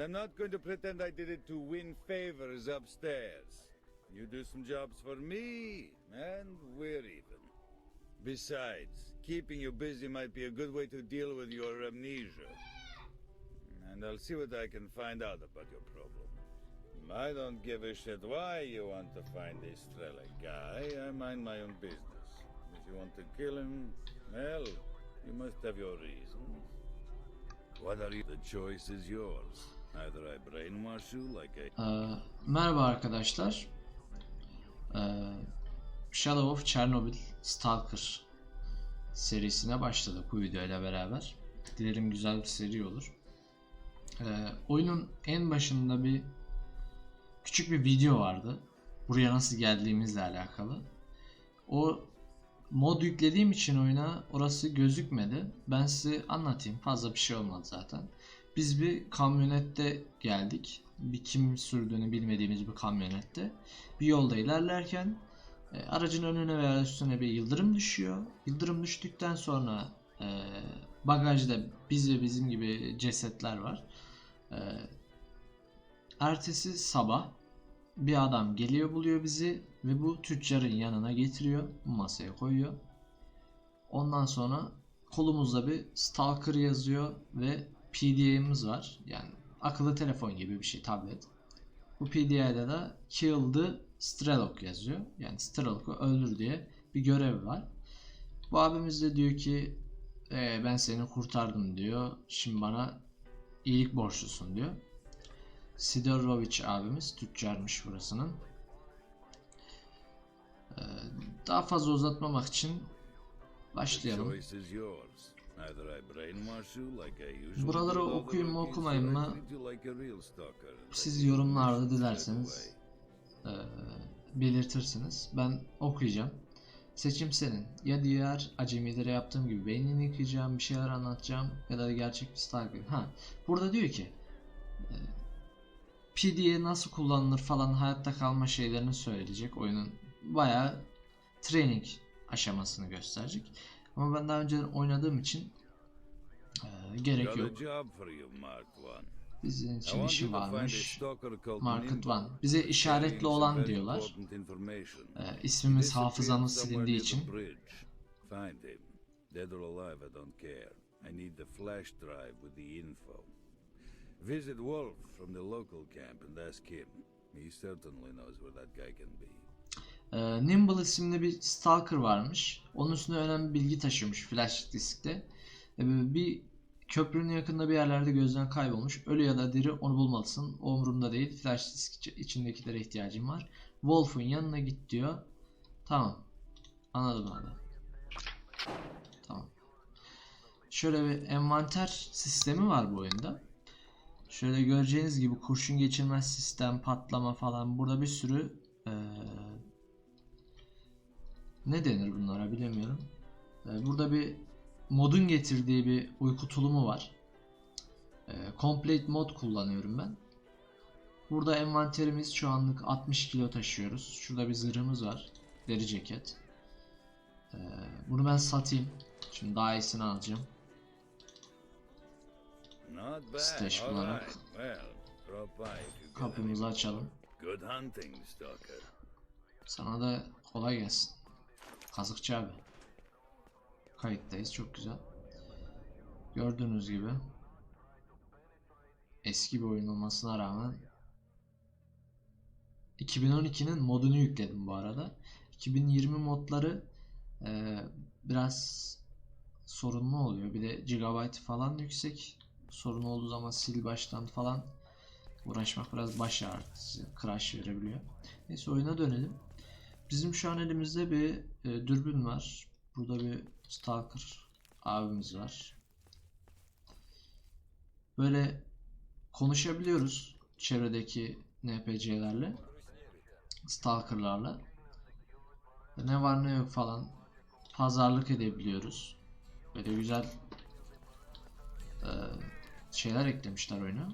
And I'm not going to pretend I did it to win favors upstairs. You do some jobs for me, and we're even. Besides, keeping you busy might be a good way to deal with your amnesia. And I'll see what I can find out about your problem. I don't give a shit why you want to find this Strelak guy. I mind my own business. If you want to kill him, well, you must have your reasons. What are you? The choice is yours. Ee, merhaba arkadaşlar. Ee, Shadow of Chernobyl Stalker serisine başladık bu videoyla beraber. Dilerim güzel bir seri olur. Ee, oyunun en başında bir küçük bir video vardı. Buraya nasıl geldiğimizle alakalı. O mod yüklediğim için oyuna orası gözükmedi. Ben size anlatayım. Fazla bir şey olmadı zaten. Biz bir kamyonette geldik. Bir kim sürdüğünü bilmediğimiz bir kamyonette. Bir yolda ilerlerken e, aracın önüne veya üstüne bir yıldırım düşüyor. Yıldırım düştükten sonra e, bagajda biz ve bizim gibi cesetler var. E, ertesi sabah bir adam geliyor buluyor bizi ve bu tüccarın yanına getiriyor. Masaya koyuyor. Ondan sonra kolumuzda bir Stalker yazıyor ve PDA'mız var. Yani akıllı telefon gibi bir şey tablet. Bu PDA'da da Kill the Strelok yazıyor. Yani Strelok'u öldür diye bir görev var. Bu abimiz de diyor ki "Ee, ben seni kurtardım diyor. Şimdi bana iyilik borçlusun diyor. Sidorovic abimiz tüccarmış burasının. Ee, daha fazla uzatmamak için başlayalım. Buraları I mı? real stalker. Siz yorumlarda dilerseniz eee, belirtirsiniz. Ben okuyacağım. Seçim senin. Ya diğer acemilere yaptığım gibi beynini yıkayacağım, bir şeyler anlatacağım ya da gerçek bir stalker. Ha, burada diyor ki eee, PDA nasıl kullanılır falan hayatta kalma şeylerini söyleyecek. Oyunun bayağı training aşamasını gösterecek. Ama ben daha önce oynadığım için eee, gerek yok. Bizim için işi varmış. Market. One. Bize işaretli olan diyorlar. Ee, ismimiz hafızamız silindiği için. Dead or alive, I don't care. I need the flash drive with the info. Visit Wolf from the local camp and ask him. He certainly knows where that guy can be. Ee, Nimble isimli bir stalker varmış. Onun üstüne önemli bilgi taşıyormuş flash diskte. Ee, bir köprünün yakında bir yerlerde gözden kaybolmuş. Ölü ya da diri onu bulmalısın. Umurumda değil. Flash disk içi- içindekilere ihtiyacım var. Wolf'un yanına git diyor. Tamam. Anladım abi. Tamam. Şöyle bir envanter sistemi var bu oyunda. Şöyle göreceğiniz gibi kurşun geçirmez sistem, patlama falan. Burada bir sürü eee, ne denir bunlara bilemiyorum. Eee, burada bir modun getirdiği bir uyku tulumu var. Eee, complete mod kullanıyorum ben. Burada envanterimiz şu anlık 60 kilo taşıyoruz. Şurada bir zırhımız var. Deri ceket. Eee, bunu ben satayım. Şimdi daha iyisini alacağım. Stash get Kapımızı açalım. Sana da kolay gelsin. Kazıkçı abi. Kayıttayız. Çok güzel. Gördüğünüz gibi eski bir oyun olmasına rağmen 2012'nin modunu yükledim bu arada. 2020 modları eee, biraz sorunlu oluyor. Bir de gigabyte falan yüksek. Sorun olduğu zaman sil baştan falan uğraşmak biraz baş ağrıtıcı, crash verebiliyor. Neyse oyuna dönelim. Bizim şu an elimizde bir e, dürbün var. Burada bir stalker abimiz var. Böyle konuşabiliyoruz çevredeki NPC'lerle. Stalker'larla. Ne var ne yok falan pazarlık edebiliyoruz. Böyle güzel e, şeyler eklemişler oyuna.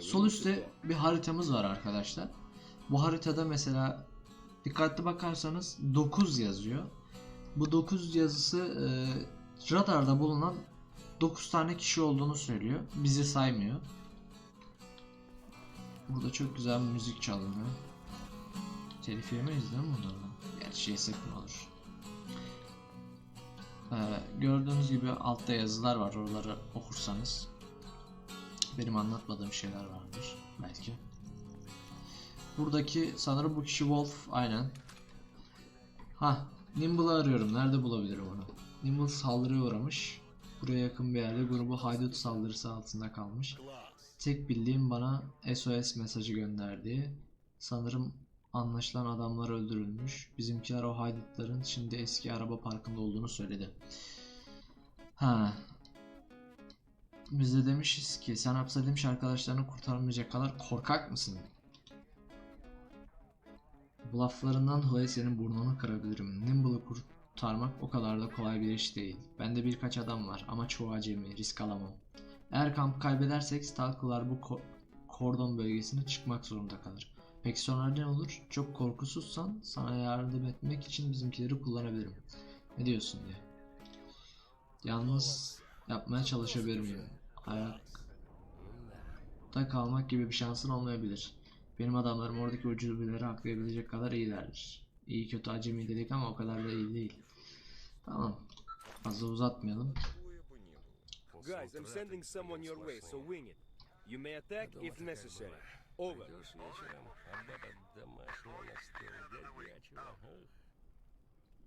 Sol üstte bir haritamız var arkadaşlar. Bu haritada mesela dikkatli bakarsanız 9 yazıyor. Bu 9 yazısı e, radarda bulunan 9 tane kişi olduğunu söylüyor. Bizi saymıyor. Burada çok güzel müzik çalınıyor. Telif yemeyiz değil mi bunlardan? Gerçi yesek mi olur? Ee, gördüğünüz gibi altta yazılar var. Oraları okursanız benim anlatmadığım şeyler vardır belki. Buradaki sanırım bu kişi Wolf aynen. Ha, Nimble'ı arıyorum. Nerede bulabilirim onu? Nimble saldırıya uğramış. Buraya yakın bir yerde grubu haydut saldırısı altında kalmış. Tek bildiğim bana SOS mesajı gönderdi. Sanırım anlaşılan adamlar öldürülmüş. Bizimkiler o haydutların şimdi eski araba parkında olduğunu söyledi. Ha. Biz de demişiz ki sen hapsedilmiş arkadaşlarını kurtarmayacak kadar korkak mısın? Bu laflarından dolayı senin burnunu kırabilirim. Nimble'ı kurtarmak o kadar da kolay bir iş değil. Bende birkaç adam var ama çoğu acemi, risk alamam. Eğer kampı kaybedersek Stalker'lar bu ko- kordon bölgesine çıkmak zorunda kalır. Peki sonra ne olur? Çok korkusuzsan sana yardım etmek için bizimkileri kullanabilirim. Ne diyorsun diye. Yalnız yapmaya çalışabilir miyim? Ayakta kalmak gibi bir şansın olmayabilir. Benim adamlarım oradaki ucubeleri aklayabilecek kadar iyilerdir. İyi kötü acemi dedik ama o kadar da iyi değil. Tamam. Fazla uzatmayalım. Guys, I'm sending someone your way, so wing it. You may attack if necessary. Over.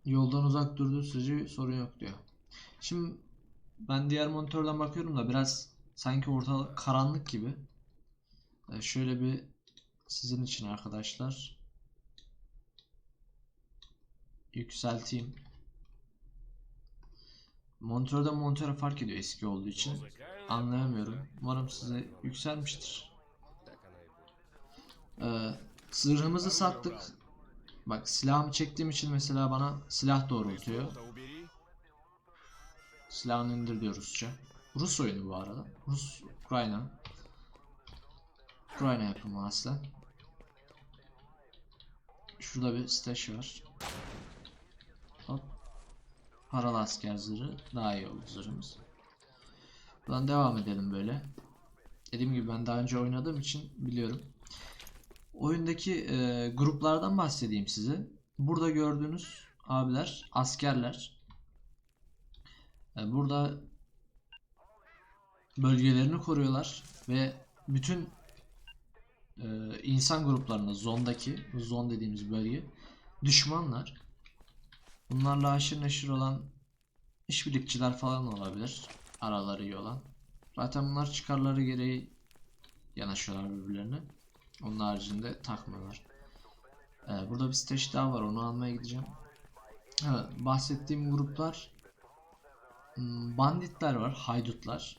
Yoldan uzak durduğu sürece sorun yok diyor. Şimdi ben diğer monitörden bakıyorum da biraz sanki ortalık karanlık gibi. Yani şöyle bir sizin için arkadaşlar yükselteyim. Monitörden monitöre fark ediyor eski olduğu için. Anlayamıyorum. Umarım size yükselmiştir. Ee, zırhımızı sattık. Bak silahımı çektiğim için mesela bana silah doğrultuyor. Silahını indir diyor Rusça. Rus oyunu bu arada. Rus, Ukrayna. Ukrayna yapımı aslen. Şurada bir stash var. Hop. Paralı asker zırhı. Daha iyi oldu zırhımız. Buradan devam edelim böyle. Dediğim gibi ben daha önce oynadığım için biliyorum. Oyundaki e, gruplardan bahsedeyim size. Burada gördüğünüz abiler askerler. E, burada bölgelerini koruyorlar ve bütün e, insan gruplarında zondaki zon dediğimiz bölge düşmanlar. Bunlarla aşırı neşir olan işbirlikçiler falan olabilir. Araları iyi olan. Zaten bunlar çıkarları gereği yanaşıyorlar birbirlerine. Onun haricinde takmıyorlar. Ee, burada bir stage daha var. Onu almaya gideceğim. Evet, bahsettiğim gruplar hmm, banditler var, haydutlar.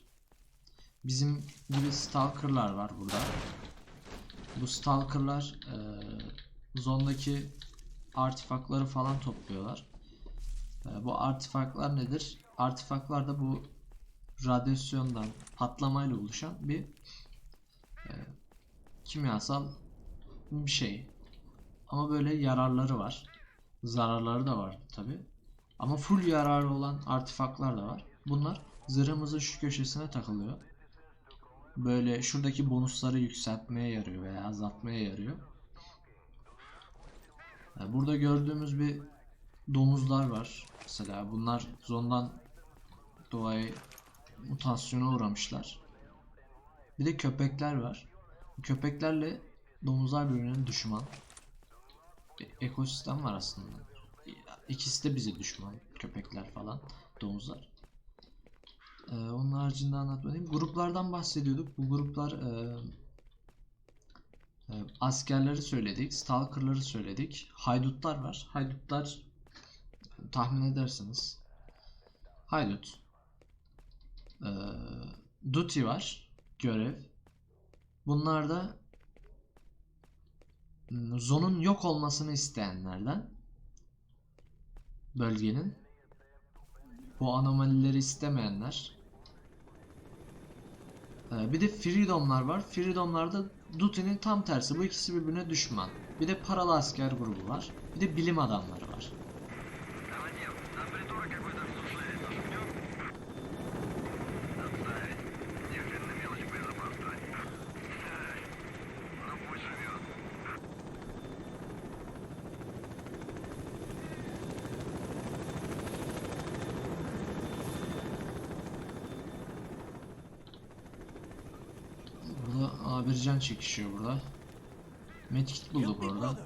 Bizim gibi stalkerlar var burada. Bu stalkerlar e, zondaki artifakları falan topluyorlar. E, bu artifaklar nedir? Artifaklar da bu radyasyondan patlamayla oluşan bir e, kimyasal bir şey. Ama böyle yararları var. Zararları da var tabi. Ama full yararı olan artifaklar da var. Bunlar zırhımızın şu köşesine takılıyor. Böyle şuradaki bonusları yükseltmeye yarıyor veya azaltmaya yarıyor. Yani burada gördüğümüz bir domuzlar var. Mesela bunlar zondan dolayı mutasyona uğramışlar. Bir de köpekler var. Köpeklerle domuzlar birbirine düşman. E- ekosistem var aslında. İkisi de bize düşman. Köpekler falan, domuzlar. Ee, onun haricinde anlatmayayım. Gruplardan bahsediyorduk. Bu gruplar e, e, askerleri söyledik, stalkerları söyledik. Haydutlar var. Haydutlar tahmin edersiniz. Haydut. Ee, duty var. Görev. Bunlar da hmm, zonun yok olmasını isteyenlerden bölgenin bu anomalileri istemeyenler bir de Freedom'lar var. Freedom'larda Duty'nin tam tersi. Bu ikisi birbirine düşman. Bir de paralı asker grubu var. Bir de bilim adamları var. Burada Abircan çekişiyor burada. Medkit bulduk orada. brother.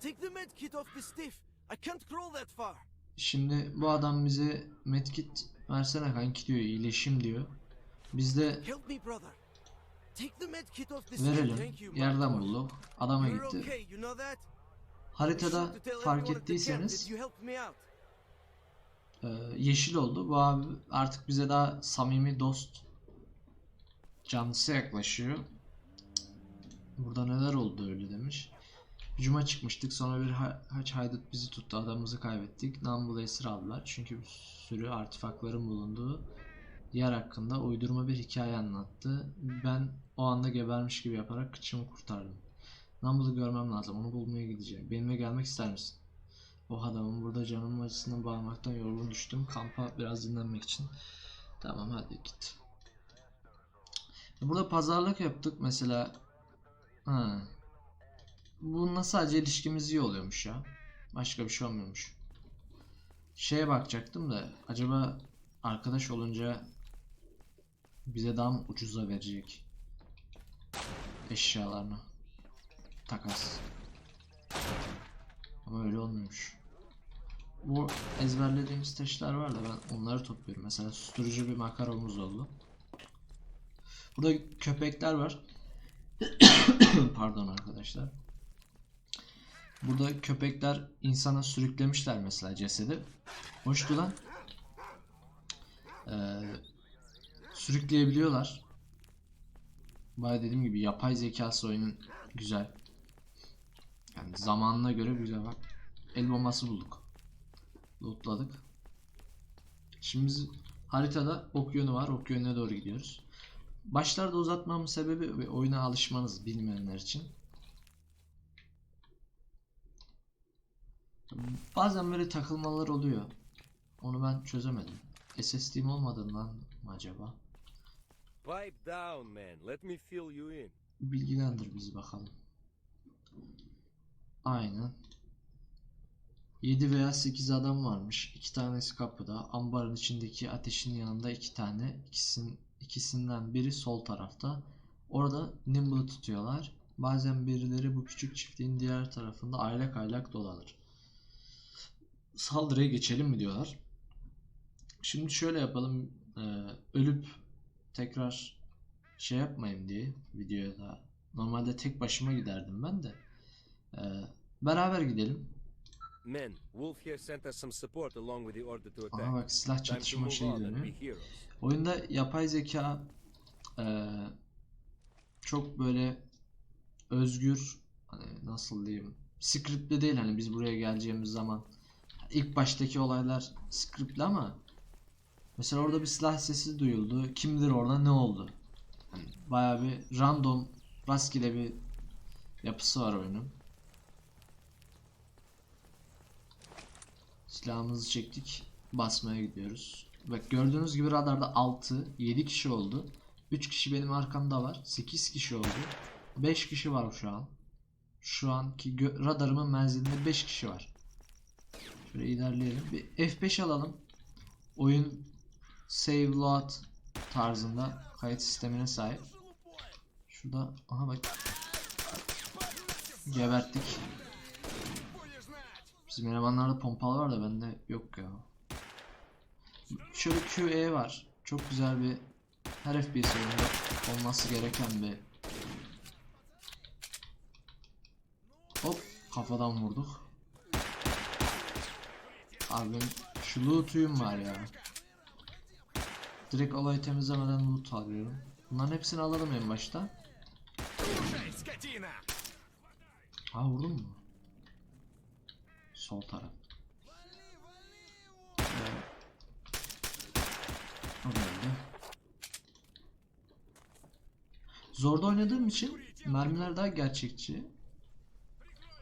Take the med kit off the stiff. I can't crawl that far. Şimdi bu adam bize medkit versene kanki diyor, iyileşim diyor. Biz de verelim. Yerden bulduk. Adama gitti. Haritada fark ettiyseniz e, yeşil oldu. Bu abi artık bize daha samimi dost canlısı yaklaşıyor. Burada neler oldu öyle demiş. Hücuma çıkmıştık. Sonra bir ha- haç haydut bizi tuttu. Adamımızı kaybettik. Nambul'u esir aldılar. Çünkü bir sürü artefakların bulunduğu yer hakkında uydurma bir hikaye anlattı. Ben o anda gebermiş gibi yaparak kıçımı kurtardım. Nambul'u görmem lazım. Onu bulmaya gideceğim. Benimle gelmek ister misin? O adamın burada canımın acısından bağırmaktan yorgun düştüm. Kampa biraz dinlenmek için. Tamam hadi git. Burada pazarlık yaptık mesela. Ha. Bununla sadece ilişkimiz iyi oluyormuş ya. Başka bir şey olmuyormuş. Şeye bakacaktım da acaba arkadaş olunca bize daha mı ucuza verecek eşyalarını? Takas. Ama öyle olmuyormuş. Bu ezberlediğimiz taşlar var da ben onları topluyorum. Mesela susturucu bir makaronumuz oldu. Burada köpekler var. Pardon arkadaşlar. Burada köpekler insana sürüklemişler mesela cesedi. Hoştu lan. Ee, sürükleyebiliyorlar. Baya dediğim gibi yapay zekası oyunun güzel. Yani zamanına göre güzel bak. El bombası bulduk. Lootladık. Şimdi biz haritada ok yönü var. Ok yönüne doğru gidiyoruz. Başlarda uzatmamın sebebi ve oyuna alışmanız bilmeyenler için. Bazen böyle takılmalar oluyor. Onu ben çözemedim. SSD'm olmadığından mı acaba? Pipe down, man. Let me fill you in. Bilgilendir bizi bakalım. Aynen. 7 veya 8 adam varmış. 2 tanesi kapıda. Ambarın içindeki ateşin yanında 2 tane. İkisin, ikisinden biri sol tarafta. Orada Nimble'ı tutuyorlar. Bazen birileri bu küçük çiftliğin diğer tarafında aylak aylak dolanır. Saldırıya geçelim mi diyorlar. Şimdi şöyle yapalım. Ee, ölüp tekrar şey yapmayayım diye videoya da normalde tek başıma giderdim ben de Ee, beraber gidelim Men, Wolf here sent us some support along with the order to attack. aha bak silah çatışma şeyi dönüyor. Oyunda yapay zeka ee, çok böyle özgür hani nasıl diyeyim scriptli değil. Hani biz buraya geleceğimiz zaman ilk baştaki olaylar scriptli ama mesela orada bir silah sesi duyuldu. Kim bilir orada ne oldu? Hani bayağı bir random rastgele bir yapısı var oyunun. Silahımızı çektik basmaya gidiyoruz bak gördüğünüz gibi radarda 6 7 kişi oldu. 3 kişi benim arkamda var 8 kişi oldu. 5 kişi var şu an. Şu anki radarımın menzilinde 5 kişi var. Şöyle ilerleyelim. Bir F5 alalım. Oyun save load tarzında kayıt sistemine sahip. Şurada aha bak. Geberttik. Bizim elemanlarda pompalı var da bende yok ya şöyle QE var. Çok güzel bir her FPS olması gereken bir hop kafadan vurduk. Abi şu loot'uyum var ya. Direkt olayı temizlemeden loot alıyorum. Bunların hepsini alalım en başta. Ha vurdun mu? Sol taraf Zorda oynadığım için mermiler daha gerçekçi.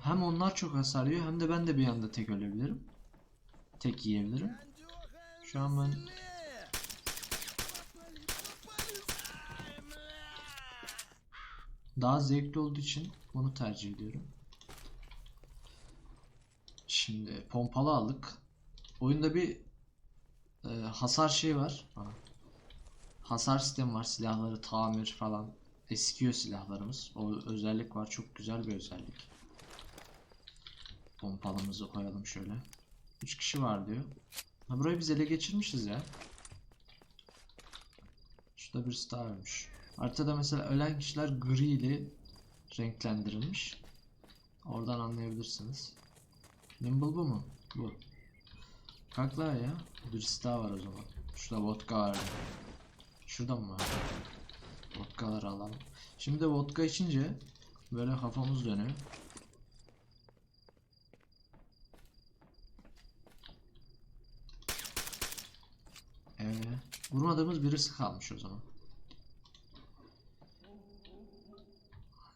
Hem onlar çok hasar yiyor hem de ben de bir anda tek ölebilirim. Tek yiyebilirim. Şu an ben daha zevkli olduğu için bunu tercih ediyorum. Şimdi pompalı aldık. Oyunda bir e, hasar şeyi var. Ha. Hasar sistemi var. Silahları tamir falan. Eskiyor silahlarımız. O özellik var. Çok güzel bir özellik. Pompalımızı koyalım şöyle. 3 kişi var diyor. Ha, burayı biz ele geçirmişiz ya. Şurada birisi daha ölmüş. Haritada mesela ölen kişiler gri ile renklendirilmiş. Oradan anlayabilirsiniz. Nimble bu mu? Bu. Kalk ya. Birisi daha var o zaman. Şurada vodka var. Şurada mı var? Vodkaları alalım. Şimdi vodka içince böyle kafamız dönüyor. Ee, vurmadığımız birisi kalmış o zaman.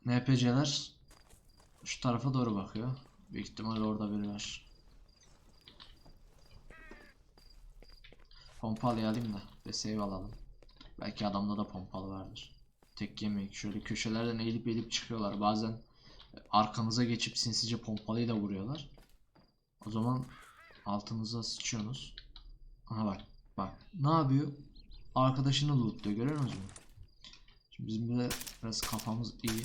NPC'ler şu tarafa doğru bakıyor. Büyük ihtimalle orada biri var. Pompalı alayım da ve save alalım. Belki adamda da pompalı vardır. Tek yemek. Şöyle köşelerden eğilip eğilip çıkıyorlar. Bazen arkanıza geçip sinsice pompalıyı da vuruyorlar. O zaman altınıza sıçıyorsunuz. Aha bak. Bak. Ne yapıyor? Arkadaşını lootluyor. Görüyor musunuz? Şimdi bizim de biraz kafamız iyi.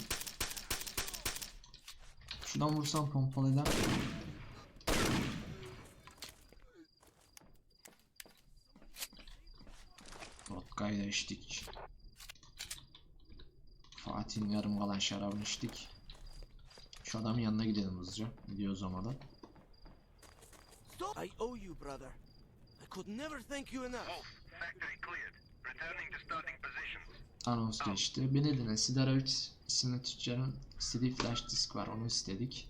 Şuradan vursam pompalıyla. Vodka'yı da içtik. Fatih'in yarım kalan şarabını içtik. Şu adamın yanına gidelim hızlıca. Gidiyor o zaman da. I owe you, brother. I could never thank you enough. Factory cleared. Returning to starting positions. Anons geçti. Benedine Sidarovic isimli tüccarın istediği flash disk var. Onu istedik.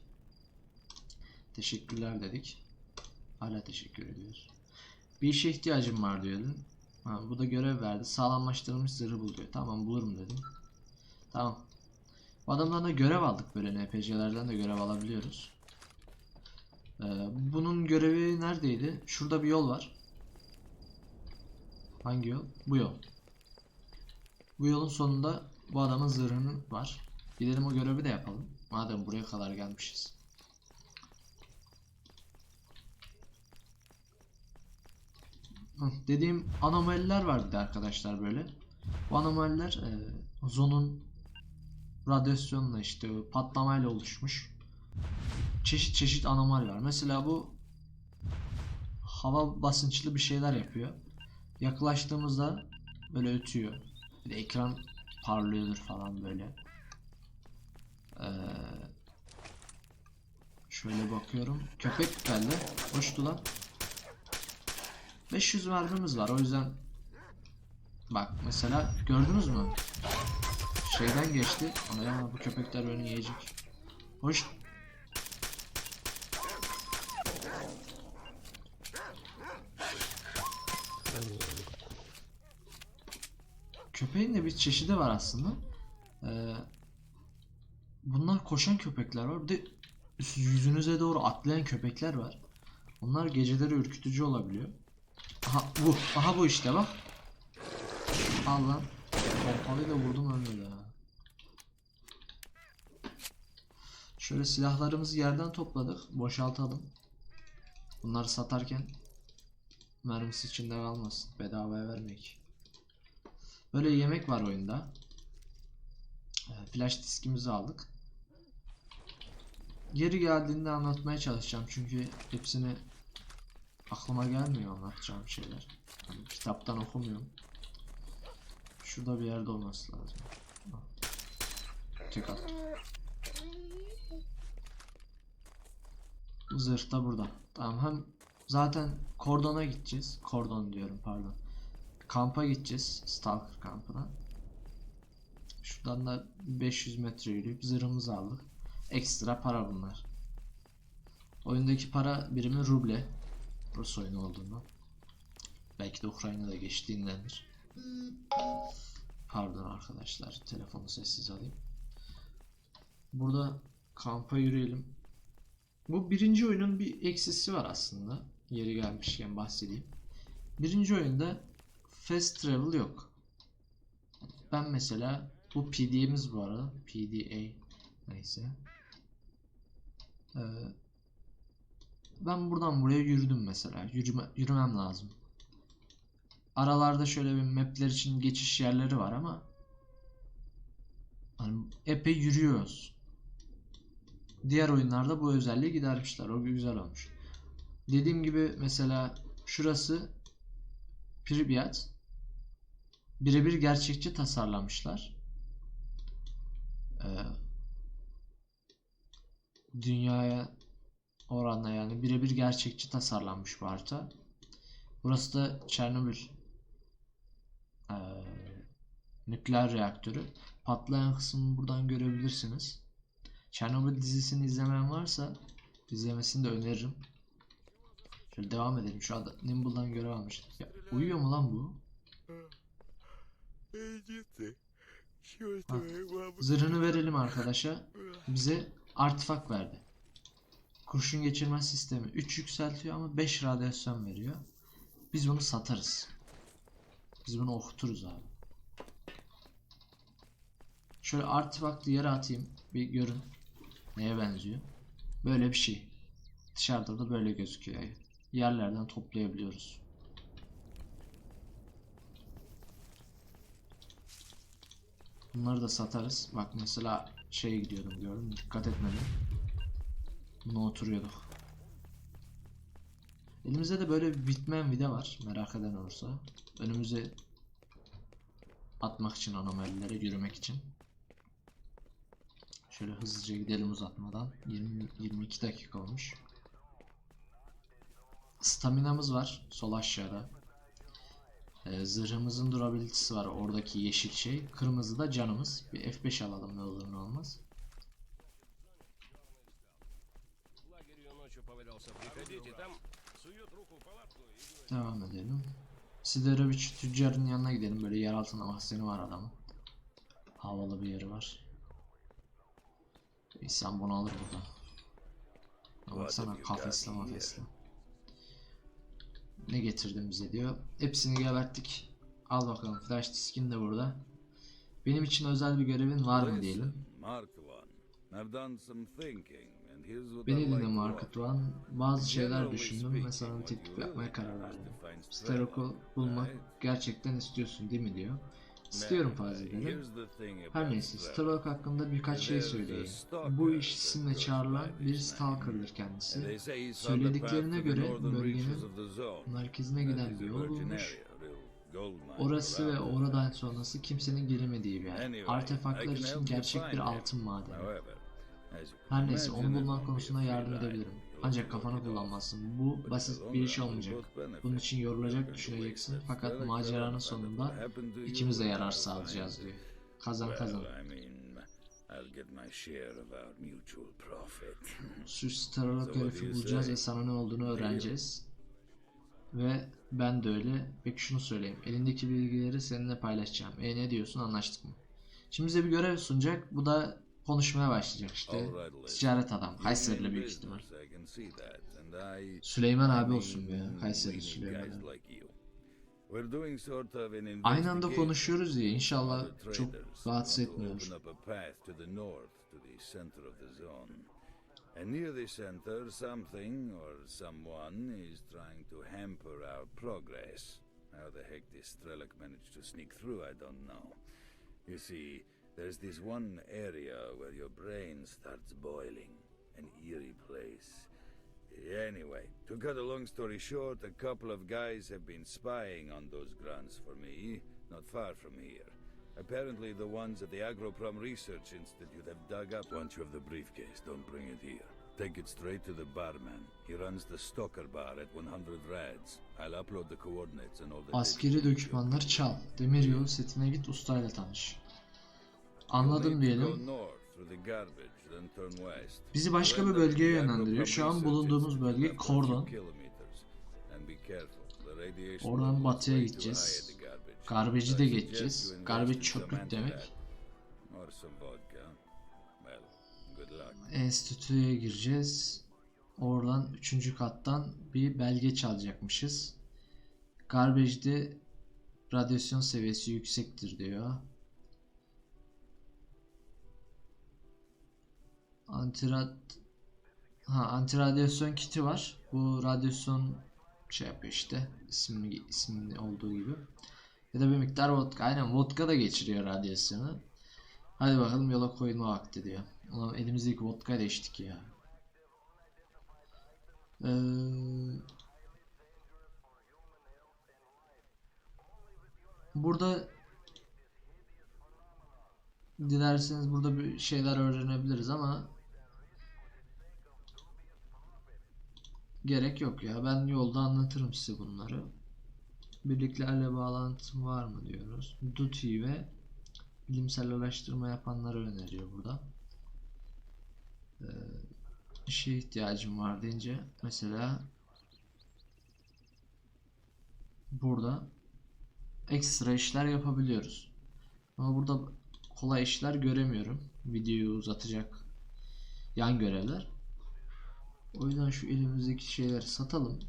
Teşekkürler dedik. Hala teşekkür ediyoruz. Bir işe ihtiyacım var diyordun. Ha, bu da görev verdi. Sağlamlaştırılmış zırhı bul diyor. Tamam bulurum dedim. Tamam. Bu adamdan da görev aldık böyle NPC'lerden de görev alabiliyoruz. Ee, bunun görevi neredeydi? Şurada bir yol var. Hangi yol? Bu yol. Bu yolun sonunda bu adamın zırhının var. Gidelim o görevi de yapalım. Madem buraya kadar gelmişiz. Dediğim anomaliler vardı arkadaşlar böyle. Bu anomaliler e, zonun radyasyonla işte patlamayla oluşmuş. Çeşit çeşit anomali var. Mesela bu hava basınçlı bir şeyler yapıyor. Yaklaştığımızda böyle ötüyor. Bir de ekran parlıyordur falan böyle. Ee, şöyle bakıyorum. Köpek geldi. Hoştu lan. 500 mermimiz var. O yüzden bak mesela gördünüz mü? Şeyden geçti. Ana ya bu köpekler beni yiyecek. Hoş. Köpeğin de bir çeşidi var aslında. Ee, bunlar koşan köpekler var. Bir de yüzünüze doğru atlayan köpekler var. Onlar geceleri ürkütücü olabiliyor. Aha bu. Aha bu işte bak. Al lan. Pompalıyla vurdum ölmedi ha. Şöyle silahlarımızı yerden topladık. Boşaltalım. Bunları satarken mermisi içinde kalmasın. Bedavaya vermek. Böyle yemek var oyunda. Ee, Flash diskimizi aldık. Geri geldiğinde anlatmaya çalışacağım çünkü hepsini aklıma gelmiyor anlatacağım şeyler. Hani kitaptan okumuyorum. Şurada bir yerde olması lazım. Tek at. Zırh da burada. Tamam hem zaten kordona gideceğiz. Kordon diyorum pardon. Kampa gideceğiz. Stalker kampına. Şuradan da 500 metre yürüyüp zırhımızı aldık. Ekstra para bunlar. Oyundaki para birimi ruble. Rus oyunu olduğundan. Belki de Ukrayna'da geçtiğindendir. Pardon arkadaşlar. Telefonu sessiz alayım. Burada kampa yürüyelim. Bu birinci oyunun bir eksisi var aslında. Yeri gelmişken bahsedeyim. Birinci oyunda fast travel yok. Ben mesela Bu PDA'miz bu arada. PDA neyse. Ee, ben buradan buraya yürüdüm mesela. Yürüme, yürümem lazım. Aralarda şöyle bir mapler için geçiş yerleri var ama hani epey yürüyoruz. Diğer oyunlarda bu özelliği gidermişler. O güzel olmuş. Dediğim gibi mesela şurası Pripyat. Birebir gerçekçi tasarlamışlar. Ee, dünyaya oranla yani birebir gerçekçi tasarlanmış bu harita. Burası da Çernobil ee, nükleer reaktörü. Patlayan kısmını buradan görebilirsiniz. Çernobil dizisini izlemeyen varsa izlemesini de öneririm. Şöyle devam edelim. Şu anda Nimble'dan görev almıştık. Ya, uyuyor mu lan bu? Bak, zırhını verelim arkadaşa. Bize artifak verdi. Kurşun geçirme sistemi 3 yükseltiyor ama 5 radyasyon veriyor. Biz bunu satarız. Biz bunu okuturuz abi. Şöyle artifaklı yere atayım. Bir görün. Neye benziyor. Böyle bir şey. Dışarıda da böyle gözüküyor. Yerlerden toplayabiliyoruz. Bunları da satarız. Bak mesela şeye gidiyordum gördüm. Dikkat etmedim. Buna oturuyorduk. Elimizde de böyle bir bitmeyen vida var. Merak eden olursa. Önümüze atmak için anomalilere yürümek için. Şöyle hızlıca gidelim uzatmadan. 20, 22 dakika olmuş. Staminamız var sol aşağıda. Ee, zırhımızın durabilitesi var oradaki yeşil şey. Kırmızı da canımız. Bir F5 alalım ne olur ne olmaz. Devam edelim. Siderovic tüccarın yanına gidelim. Böyle yer altında mahzeni var adamın. Havalı bir yeri var. İnsan bunu alır buradan. Ya Baksana kafesle mafesle. Ne getirdin bize diyor. Hepsini geberttik. Al bakalım flash diskin de burada. Benim için özel bir görevin var mı diyelim. Beni dinle Market. One. Bazı şeyler düşündüm ve sana teklif yapmaya karar verdim. Strelok, bulmak gerçekten istiyorsun değil mi diyor. İstiyorum. Here's the thing Her neyse. Strelok hakkında birkaç şey söyleyeyim. Bu iş isimle çağrılan bir stalker'dır kendisi. Söylediklerine göre bölgenin merkezine giden bir yol bulmuş. Orası ve oradan sonrası kimsenin giremediği bir yer. Artefaklar için gerçek bir altın madeni. Her neyse onu be konusunda yardım edebilirim. Ancak kafanı kullanmazsın. Bu basit bir iş olmayacak. Bunun için yorulacak düşüneceksin. Fakat maceranın sonunda ikimiz de yarar sağlayacağız diyor. Kazan kazan. What do herifi bulacağız ve sana ne olduğunu öğreneceğiz. Ve ben de öyle. Peki şunu söyleyeyim. Elindeki bilgileri seninle paylaşacağım. E ne diyorsun anlaştık mı? Şimdi bize bir görev sunacak. Bu da konuşmaya başlayacak işte. Ticaret adam. Kayseri'li büyük ihtimal. Business, I can see that, and I- Süleyman I abi mean, olsun be ya. Kayseri we need Süleyman. guys abi. like you. We're doing sort of an Aynı anda investigation konuşuyoruz ya. on İnşallah the çok traders rahatsız who want to etmiyor. open up a path to the north, to the center of the zone. And near the center, something or someone is trying to hamper our progress. How the heck this Strelok managed to sneak through, I don't know. You see, there's this one area where your brain starts boiling. An eerie place. Anyway, to cut a long story short, a couple of guys have been spying on those grunts for me, not far from here. Apparently, the ones at the Agroprom Research Institute have dug up. Once you have the briefcase, don't bring it here. Take it straight to the barman. He runs the Stalker Bar at 100 Rads. I'll upload the coordinates and all the. Askeri digital dokümanları çal. Demiryolu setine git ustayla tanış. Anladım You'll need to go diyelim. Bizi başka bir bölgeye yönlendiriyor. Şu an bulunduğumuz bölge Kordon. Oradan batıya gideceğiz. Garbeci de geçeceğiz. Garbage çöplük demek. Enstitüye gireceğiz. Oradan 3. kattan bir belge çalacakmışız. Garbage'de radyasyon seviyesi yüksektir diyor. Antirad ha antiradyasyon kiti var. Bu radyasyon şey yapıyor işte ismi isminin olduğu gibi. Ya da bir miktar vodka. Aynen vodka da geçiriyor radyasyonu. Hadi bakalım yola koyulma vakti diyor. Ulan elimizdeki vodka da içtik ya. Ee, burada dilerseniz burada bir şeyler öğrenebiliriz ama gerek yok ya. Ben yolda anlatırım size bunları. Birliklerle bağlantım var mı diyoruz. Duty ve bilimsel araştırma yapanları öneriyor burada. Ee, işe ihtiyacım var deyince mesela burada ekstra işler yapabiliyoruz. Ama burada kolay işler göremiyorum. Videoyu uzatacak yan görevler. O yüzden şu elimizdeki şeyleri satalım.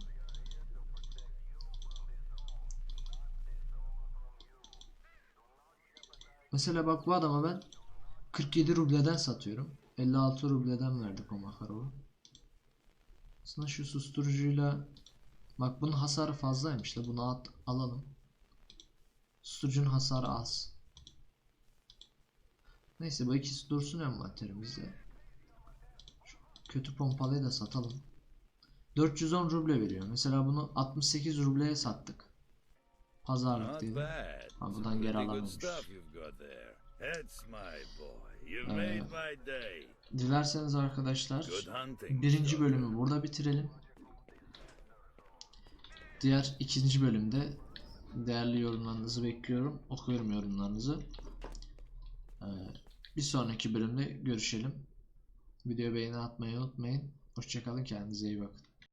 Mesela bak bu adama ben 47 rubleden satıyorum. 56 rubleden verdik o Makarov'u. Aslında şu susturucuyla bak bunun hasarı fazlaymış da bunu at, alalım. Susturucunun hasarı az. Neyse bu ikisi dursun envanterimizde. Kötü pompalıyı da satalım. 410 ruble veriyor. Mesela bunu 68 rubleye sattık. Pazarlık değil. Ha, buradan geri alamamış. Ee. Dilerseniz arkadaşlar birinci bölümü burada bitirelim. Diğer ikinci bölümde değerli yorumlarınızı bekliyorum. Okuyorum yorumlarınızı. Ee, bir sonraki bölümde görüşelim. Videoya beğeni atmayı unutmayın. Hoşçakalın kendinize iyi bakın.